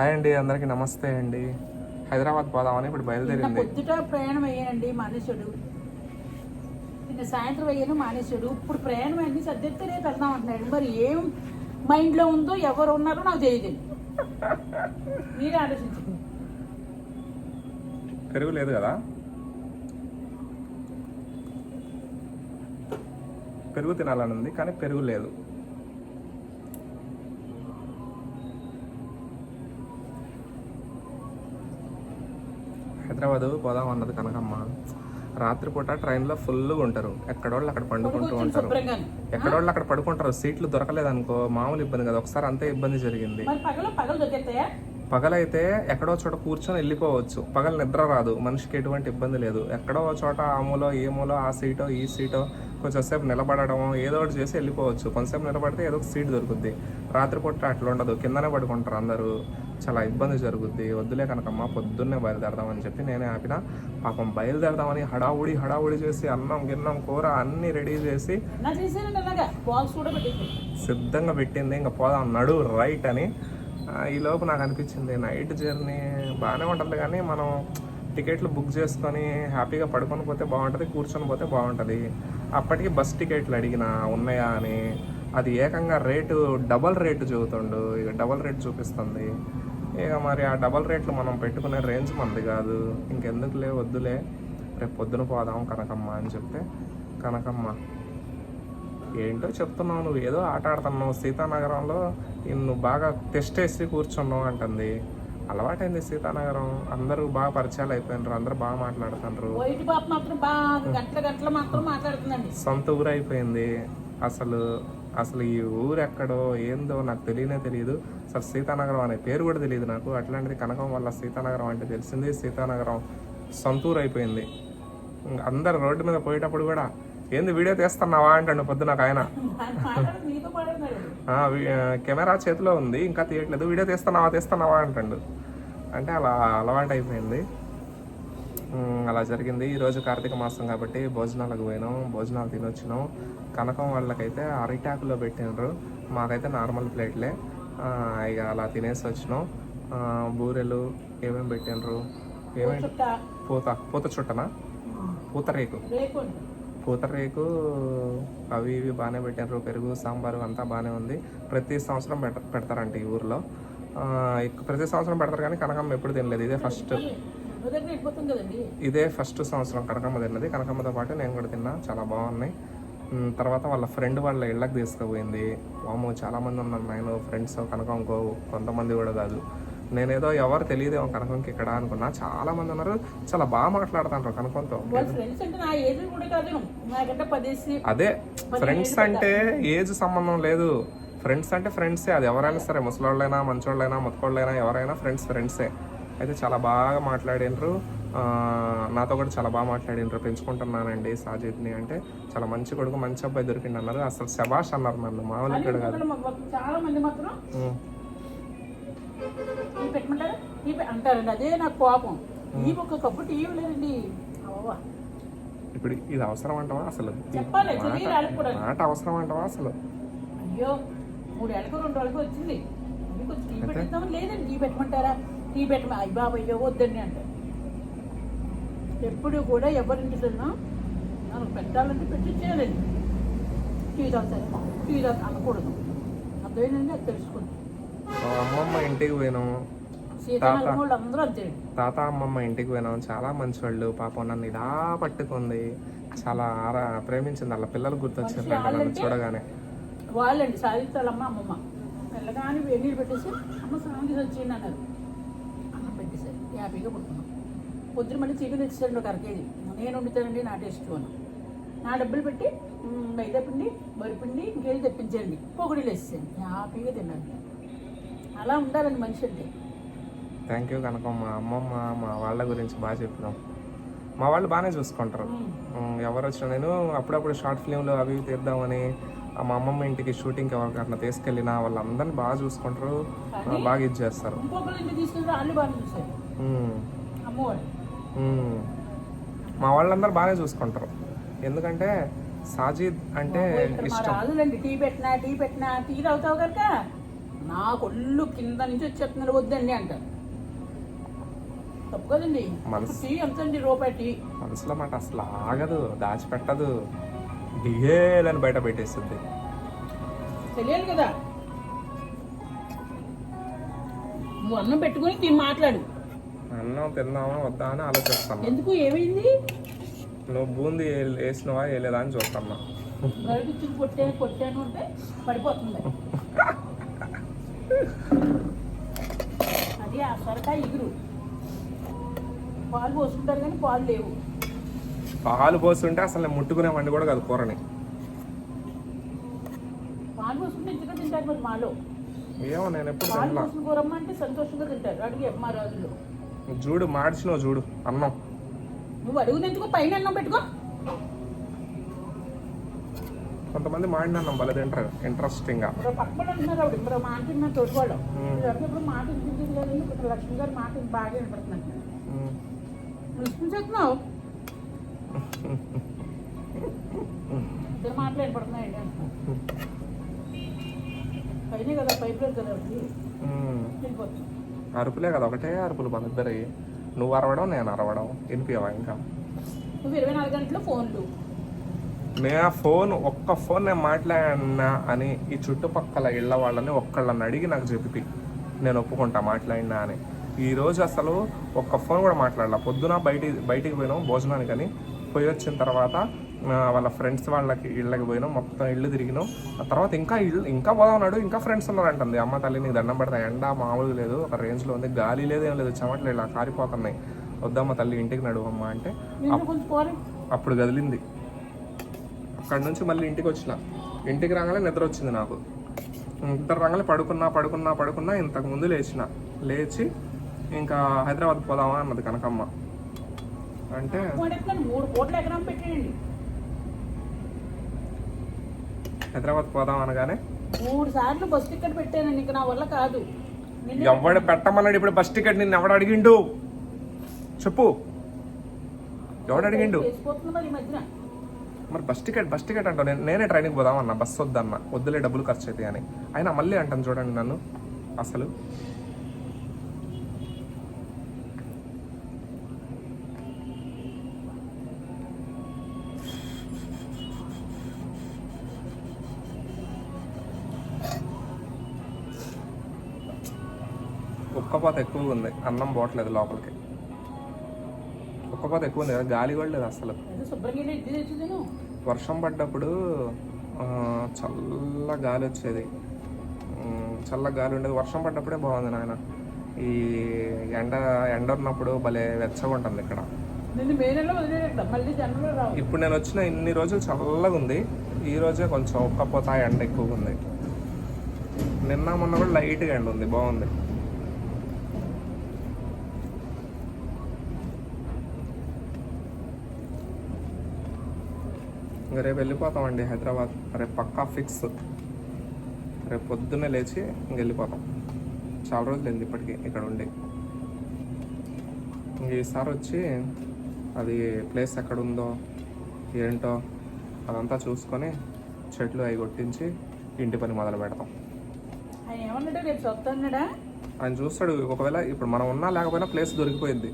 Hi అండి అందరికీ నమస్తే అండి. హైదరాబాద్ పోదామని ఇప్పుడు బయలుదేరింది. పొద్దుట ప్రయాణం అయ్యానండి మానేశాడు నిన్న సాయంత్రం అయ్యాను మానేశాడు ఇప్పుడు ప్రయాణం అయింది సర్దిస్తే రేపు వెళ్దాం అంటున్నాడు. మరి ఏం మైండ్లో ఉందో ఎవరు ఉన్నారో నాకు తెలియదు మీరు ఆలోచించండి. పెరుగు లేదు కదా? పెరుగు తినాలని ఉంది కానీ పెరుగు లేదు. హైదరాబాద్ పోదాం అన్నది కనకమ్మ. రాత్రిపూట ట్రైన్లో ఫుల్గా ఉంటారు. ఎక్కడోళ్ళు అక్కడ పండుకుంటూ ఉంటారు. ఎక్కడోళ్ళు అక్కడ పడుకుంటారు. సీట్లు దొరకలేదనుకో మామూలు ఇబ్బంది కదా. ఒకసారి అంతే ఇబ్బంది జరిగింది. పగలైతే ఎక్కడో చోట కూర్చొని వెళ్ళిపోవచ్చు. పగలు నిద్ర రాదు. మనిషికి ఎటువంటి ఇబ్బంది లేదు. ఎక్కడో చోట ఆ మూలో ఏ మూలో ఆ సీటో ఈ సీటో కొంచెంసేపు నిలబడడం ఏదో ఒకటి చేసి వెళ్ళిపోవచ్చు. కొంచెంసేపు నిలబడితే ఏదో ఒక సీట్ దొరుకుద్ది. రాత్రిపూట అట్లా ఉండదు. కిందనే పడుకుంటారు అందరూ. చాలా ఇబ్బంది జరుగుద్ది. వద్దులే కనకమ్మ పొద్దున్నే బయలుదేరదామని చెప్పి నేనే ఆపిన. పాపం బయలుదేరదామని హడావుడి హడావుడి చేసి అన్నం గిన్నం కూర అన్నీ రెడీ చేసి సిద్ధంగా పెట్టింది. ఇంకా పోదాం నడు రైట్ అని. ఈ లోపు నాకు అనిపించింది నైట్ జర్నీ బాగానే ఉంటుంది కానీ మనం టికెట్లు బుక్ చేసుకొని హ్యాపీగా పడుకొని పోతే బాగుంటుంది కూర్చొని పోతే బాగుంటుంది. అప్పటికి బస్ టికెట్లు అడిగిన ఉన్నాయా అని అది ఏకంగా రేటు డబల్ రేటు చూపుతుండు ఇక డబల్ రేట్ చూపిస్తుంది. ఇక మరి ఆ డబల్ రేట్లు మనం పెట్టుకునే రేంజ్ మనది కాదు. ఇంకెందుకులే వద్దులే. రేపు పొద్దున పోదాం కనకమ్మ అని చెప్తే కనకమ్మ ఏంటో చెప్తున్నావు నువ్వు? ఏదో ఆట ఆడుతున్నావు. సీతానగరంలో నువ్వు బాగా టెస్ట్ వేసి కూర్చున్నావు అంటుంది. అలవాటైంది సీతానగరం. అందరూ బాగా పరిచయాలు అయిపోయినారు అందరూ బాగా మాట్లాడుతున్నారు. సొంత ఊరు అయిపోయింది. అసలు అసలు ఈ ఊరు ఎక్కడో ఏందో నాకు తెలియనే తెలియదు. అసలు సీతానగరం అనే పేరు కూడా తెలియదు నాకు. అట్లాంటిది కనకం వల్ల సీతానగరం అంటే తెలిసింది. సీతానగరం సొంత ఊరు అయిపోయింది. అందరు రోడ్డు మీద పోయేటప్పుడు కూడా ఏంది వీడియో తీస్తున్నావా? అంటాడు పొద్దున ఒక ఆయన. కెమెరా చేతిలో ఉంది. ఇంకా తీయట్లేదు. వీడియో తీస్తున్నావా తీస్తున్నావా అంటాడు. అంటే అలా అలవాటు అయిపోయింది అలా జరిగింది. ఈరోజు కార్తీక మాసం కాబట్టి భోజనాలకు పోయినాం. భోజనాలు తినొచ్చినాం. కనకం వాళ్ళకైతే అరిటాకులో పెట్టినారు మాకైతే నార్మల్ ప్లేట్లే. ఇక అలా తినేసి వచ్చినాం. బూరెలు ఏమేమి పెట్టినరు ఏమేమి పూత. పూత. చుట్టనా? పూతరేకు రేకుండి పూతరేకు అవి ఇవి బాగానే పెట్టారు. పెరుగు సాంబారు అంతా బాగానే ఉంది. ప్రతి సంవత్సరం పెడ పెడతారంట ఈ ఊర్లో. ప్రతి సంవత్సరం పెడతారు కానీ కనకమ్మ ఎప్పుడు తినలేదు. ఇదే ఫస్ట్. ఇదే ఫస్ట్ సంవత్సరం కనకమ్మ తిన్నది. కనకమ్మతో పాటు నేను కూడా తిన్నా. చాలా బాగున్నాయి. తర్వాత వాళ్ళ ఫ్రెండ్ వాళ్ళ ఇళ్ళకి తీసుకుపోయింది. వాము చాలా మంది ఉన్నారు. నేను ఫ్రెండ్స్ కనకంకో కొంతమంది కూడా కాదు. నేనేదో ఎవరు తెలియదేమో కనకంకి ఇక్కడ అనుకున్నా. చాలా మంది ఉన్నారు చాలా బాగా మాట్లాడుతుంటారు కనకంతో. అదే ఫ్రెండ్స్ అంటే ఏజ్ సంబంధం లేదు. ఫ్రెండ్స్ అంటే ఫ్రెండ్సే అది ఎవరైనా సరే ముసలోళ్ళైనా మంచోళ్ళైనా ముతకోళ్ళైనా ఎవరైనా ఫ్రెండ్స్ ఫ్రెండ్సే అయితే చాలా బాగా మాట్లాడినరు. ఆ, నాతో కూడా చాలా బాగా మాట్లాడినరు. పెంచుకుంటున్నానండి సాజిద్ని అంటే. చాలా మంచి కొడుకు మంచి అబ్బాయి దొరికింది అన్నారు అసలు శబాష్ అన్నారు నన్ను మామూలు ఇక్కడ కాదు. అంటారండి అదే నాకు కోపం. ఈ ఒక కప్పు టీ లేదండి అవ్వ ఇప్పుడు ఇది అవసరం అంటావా అసలు? చెప్పాలి మాట అవసరం అంటావా అసలు? అయ్యో మూడేళ్ళకు రెండు వాళ్ళకి వచ్చింది కొంచెం టీ పెట్టిద్దామని లేదండి టీ పెట్టమంటారా? టీ పెట్టమ? అయ్యి బాబు అయ్యో వద్దండి అంటారు. ఎప్పుడు కూడా ఎవరింటి తిన్నా నాకు పెట్టాలంటే పెట్టించేయాలండి టీ తాగుతారు టీ తాగు అనకూడదు. అర్థమైందండి? అది తెలుసుకోండి మా అమ్మమ్మ ఇంటికి పోయినాము. వాళ్ళు అంతేండి తాత అమ్మమ్మ ఇంటికి పోయినాం. చాలా మంచివాళ్ళు. పాపం నన్ను ఇలా పట్టుకుంది. చాలా ఆరా ప్రేమించింది. వాళ్ళ పిల్లలు గుర్తొచ్చింది నన్ను చూడగానే. వాళ్ళండి. సాధిస్తాలమ్మ అమ్మమ్మ. వెళ్ళగానే నీళ్ళు పెట్టేసి అమ్మ స్నానం చేసి వచ్చింది అన్నారు. అన్నం పెట్టేశారు. హ్యాపీగా పడుకున్నాం. పొద్దున మళ్ళీ చికెన్ తెచ్చారండి ఒక అరకేజీ. నేను వండుతానండి నా టేస్ట్ అని. నా డబ్బులు పెట్టి మైదా పిండి వరిపిండి ఇంకేది తెప్పించండి పొగుడీలు వేసేసాను. హ్యాపీగా తిన్నాను. అలా ఉండాలండి మనిషి అంటే. థ్యాంక్ యూ కనుక మా అమ్మమ్మ మా వాళ్ళ గురించి బాగా చెప్పినాం. మా వాళ్ళు బాగానే చూసుకుంటారు. ఎవరు వచ్చినా నేను అప్పుడప్పుడు షార్ట్ ఫిలింలు అవి తీద్దామని మా అమ్మమ్మ ఇంటికి షూటింగ్కి ఎవరికి అట్లా తీసుకెళ్ళినా వాళ్ళందరినీ బాగా చూసుకుంటారు. బాగా ఇది చేస్తారు. మా వాళ్ళందరూ బాగానే చూసుకుంటారు. ఎందుకంటే సాజిద్ అంటే ఇష్టం. టీ పెట్టినా టీ పెట్టినా టీ తాగుతావు కనుక నా కొళ్ళు కింద నుంచి వచ్చేస్తున్నారు వద్దండి అంటారు. తప్పు కదండి మనసు- టీ ఎంతండి రూపాయి టీ? మనసులో మాట అసలు ఆగదు దాచిపెట్టదు. డిహేలని బయట పెట్టేస్తుంది. తెలియాలి కదా. నువ్వు అన్నం పెట్టుకొని తిని మాట్లాడు. అన్నం తిందామా వద్దా అని ఆలోచిస్తాను ఎందుకు? ఏమైంది? నువ్వు బూందీ వేసినవా వేయలేదా అని చూస్తాను గడిచి కొట్టే కొట్టాను అంటే పడిపోతుంది. అది ఆ సొరకాయ ఇగురు. పాలు పోసుకుంటారు కానీ పాలు లేవు. పాలు పోస్తుంటే అసలు నేను ముట్టుకునే వండి కూడా కాదు కూరని. పాలు పోసుకుంటే ఇంతగా తింటారు మరి మాలో? ఏమో నేను ఎప్పుడు పాలు తినలా. పోసిన కూరమ్మ అంటే సంతోషంగా తింటారు. అడిగి మా రోజుల్లో చూడు మార్చినావు చూడు అన్నం. నువ్వు అడుగునెందుకు పైన అన్నం పెట్టుకో. కొంతమంది మాడిన అన్నం భలే తింటారు. ఇంట్రెస్టింగ్గా ఇప్పుడు పక్కన అంటున్నారు ఆవిడ. ఇప్పుడు మా ఆంటీ నా తోడుకోవడం మ్మ్. ఇప్పుడు మాట వినిపించింది ఇప్పుడు లక్ష్మి గారి మాట బాగా వినపడుతున్నట్టు చెప్తున్నావు ఇద్దరు మాటలు. పైనే కదా పైప్ లేదు కదా ఒకటి వెళ్ళిపోతుంది అరుపులే కదా ఒకటే అరుపులు మన ఇద్దరి. నువ్వు అరవడం నేను అరవడం. వినిపించవా ఇంకా? నువ్వు ఇరవై నాలుగు గంటలు ఫోన్లు. నే ఆ ఫోన్ ఒక్క ఫోన్ నేను మాట్లాడినా అని ఈ చుట్టుపక్కల ఇళ్ళ వాళ్ళని ఒక్కళ్ళని అడిగి నాకు చెప్పి నేను ఒప్పుకుంటా మాట్లాడినా అని. ఈ రోజు అసలు ఒక్క ఫోన్ కూడా మాట్లాడాల. పొద్దున బయటి బయటికి పోయినాం భోజనానికి అని పోయి వచ్చిన తర్వాత వాళ్ళ ఫ్రెండ్స్ వాళ్ళకి ఇళ్ళకి పోయినాం. మొత్తం ఇల్లు తిరిగినాం. ఆ తర్వాత ఇంకా ఇల్లు ఇంకా పోదామన్నాడు ఇంకా ఫ్రెండ్స్ ఉన్నారంటుంది. అమ్మ తల్లి నీకు దండం పెడతా. ఎండ మామూలు లేదు. ఒక రేంజ్లో ఉంది. గాలి లేదు ఏం లేదు. చెమటలు ఇలా కారిపోతున్నాయి. వద్దమ్మ తల్లి ఇంటికి నడువమ్మ అంటే అప్పుడు కదిలింది అక్కడి నుంచి మళ్ళీ ఇంటికి వచ్చిన. ఇంటికి రాగానే నిద్ర వచ్చింది నాకు. నిద్ర రాగానే పడుకున్నా పడుకున్నా పడుకున్నా ఇంతకు ముందు లేచిన. లేచి ఇంకా హైదరాబాద్ పోదామా అన్నది కనకమ్మ. అంటే హైదరాబాద్ పోదాం అనగానే? మూడు సార్లు బస్ టికెట్ పెట్టాను నీకు నా వల్ల కాదు. ఎవడు పెట్టమన్నాడు ఇప్పుడు బస్ టికెట్ నిన్ను ఎవడు అడిగిండు? చెప్పు. ఎవడు అడిగిండు? మరి బస్ టికెట్ బస్ టికెట్ అంటావు. నేను నేనే ట్రైన్కి పోదామన్నా బస్ వద్దన్న. వద్దులే డబ్బులు ఖర్చు అవుతాయి అని అయినా మళ్ళీ అంటాను చూడండి నన్ను. అసలు ఉక్కపోత ఎక్కువగా ఉంది అన్నం పోవట్లేదు లోపలికి. ఉక్కపోత ఎక్కువ ఉంది కదా గాలి కూడా లేదు అసలు. వర్షం పడ్డప్పుడు చల్ల గాలి వచ్చేది. చల్ల గాలి ఉండేది. వర్షం పడ్డప్పుడే బాగుంది నాయన. ఈ ఎండ ఎండ ఉన్నప్పుడు భలే వెచ్చగా ఉంటుంది ఇక్కడ ఇప్పుడు నేను వచ్చిన ఇన్ని రోజులు చల్లగా ఉంది ఈ రోజే కొంచెం ఉక్కపోత ఎండ ఎక్కువగా ఉంది నిన్న మొన్న కూడా లైట్గా ఎండ ఉంది బాగుంది. ఇంకా రేపు వెళ్ళిపోతామండి హైదరాబాద్. రేపు పక్కా ఫిక్స్. రేపు పొద్దున్నే లేచి ఇంక వెళ్ళిపోతాం. చాలా రోజులు అయింది ఇప్పటికి ఇక్కడ ఉండి. ఇంక ఈసారి వచ్చి అది ప్లేస్ ఎక్కడ ఉందో ఏంటో అదంతా చూసుకొని చెట్లు అవి కొట్టించి ఇంటి పని మొదలు పెడతాం. ఆయన చూస్తాడు ఒకవేళ ఇప్పుడు మనం ఉన్నా లేకపోయినా ప్లేస్ దొరికిపోయింది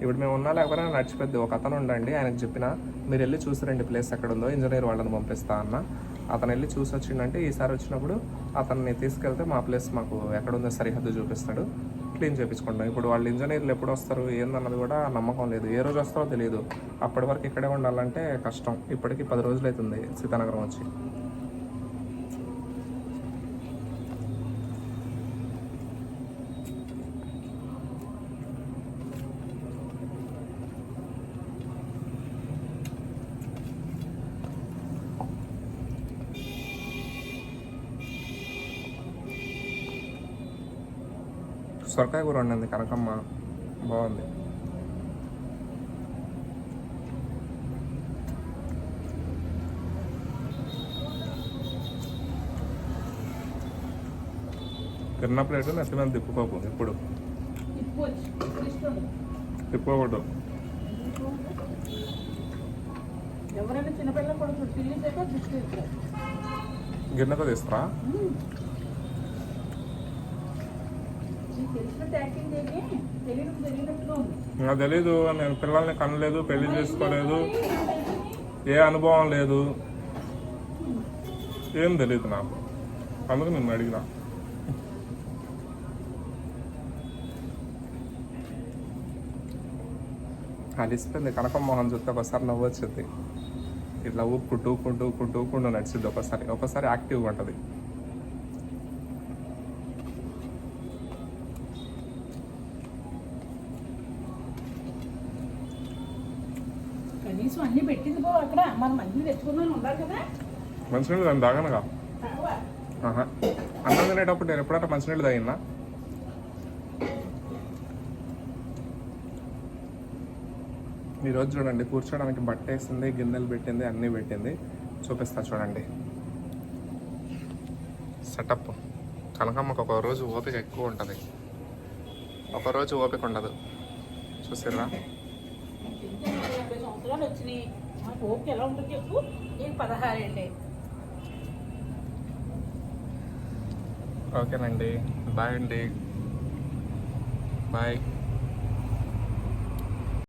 ఇప్పుడు మేము ఉన్నా లేకపోయినా నడిచిపోద్ది. ఒక అతను ఉండండి ఆయనకు చెప్పిన మీరు వెళ్ళి చూసిరండి ప్లేస్ ఎక్కడ ఉందో ఇంజనీర్ వాళ్ళని పంపిస్తా అన్న. అతను వెళ్ళి చూసి వచ్చిండంటే ఈసారి వచ్చినప్పుడు అతన్ని తీసుకెళ్తే మా ప్లేస్ మాకు ఎక్కడ ఉందో సరిహద్దు చూపిస్తాడు. క్లీన్ చేయించుకుంటాం ఇప్పుడు వాళ్ళు ఇంజనీర్లు ఎప్పుడు వస్తారు ఏందన్నది కూడా నమ్మకం లేదు. ఏ రోజు వస్తారో తెలియదు అప్పటి వరకు ఇక్కడే ఉండాలంటే కష్టం. ఇప్పటికి పది రోజులు అవుతుంది సీతానగరం వచ్చి. సొరకాయ కూర వండింది కనకమ్మ. బాగుంది. తిన్న ప్లేట్ నెత్తి మీద తిప్పుకోకు ఇప్పుడు తిప్పుకోకూడదు. గిన్నెతో తీస్తారా? నాకు తెలీదు నేను పిల్లల్ని కనలేదు పెళ్ళి చేసుకోలేదు. ఏ అనుభవం లేదు. ఏం తెలియదు నాకు. అందుకు నిన్ను అడిగిన. అలిసిపోయింది కనకం మోహన్ చూస్తే ఒకసారి నవ్వు వచ్చింది. ఇట్లా ఊపుకుంటూ ఊపుకుంటూ ఊపుకుంటూ ఊపుకుంటూ నడిచింది. ఒకసారి ఒకసారి యాక్టివ్గా ఉంటుంది కనీసం అన్ని పెట్టింది పో అక్కడ మనం అన్ని తెచ్చుకుందాం ఉండాలి కదా? మంచినీళ్ళు దాన్ని తాగనుగా. అన్నం తినేటప్పుడు నేను ఎప్పుడైనా మంచినీళ్ళు తాగినా? ఈరోజు చూడండి కూర్చోడానికి బట్ట వేసింది గిన్నెలు పెట్టింది అన్నీ పెట్టింది. చూపిస్తా చూడండి. సెటప్ కనకమ్మకు ఒక రోజు ఓపిక ఎక్కువ ఉంటుంది. ఒక రోజు ఓపిక ఉండదు. వచ్చినాయి. నాకు ఓకే ఎలా ఉంటుంది చెప్పు. నేను పదహారు అండి ఓకేనండి. బాయ్ అండి. బాయ్.